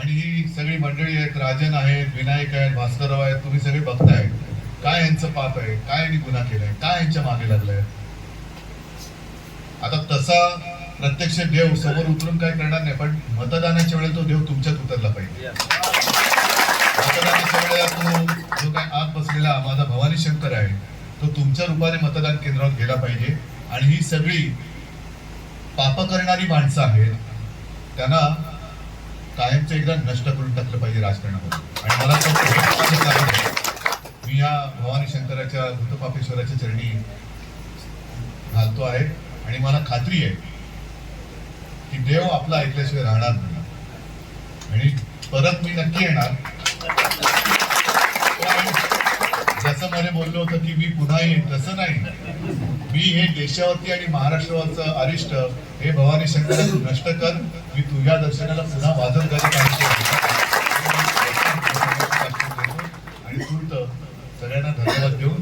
आणि ही सगळी मंडळी आहेत राजन आहेत विनायक आहेत भास्करराव आहेत तुम्ही सगळे बघताय. काय यांचं पाप आहे? काय यांनी गुन्हा केलाय? काय यांच्या मागे लागलाय? आता तसा प्रत्यक्ष देव समोर उतरून काय करणार नाही पण मतदानाच्या वेळेला तो देव तुमच्यात उतरला पाहिजे. मतदानाच्या वेळेला तो जो काय आत बसलेला माझा भवानी शंकर आहे तो तुमच्या रूपाने मतदान केंद्रावर गेला पाहिजे. आणि ही सगळी पाप करणारी माणसं आहेत त्यांना कायमचं एकदा नष्ट करून टाकलं पाहिजे राजकारणामध्ये आणि मला मी या भवानी शंकराच्या भूतपापेश्वराच्या चरणी घालतो आहे. आणि मला खात्री आहे की देव आपला ऐकल्याशिवाय राहणार नाही. आणि परत मी नक्की येणार पण जसं बोललो होतो की मी पुन्हा येईन तसं नाही. मी हे देशावरती आणि महाराष्ट्रावरचं अरिष्ट हे भवानी शंकर नष्ट कर. मी तुझ्या दर्शनाला पुन्हा वाजत गाजत आणि तूर्त सगळ्यांना धन्यवाद देऊन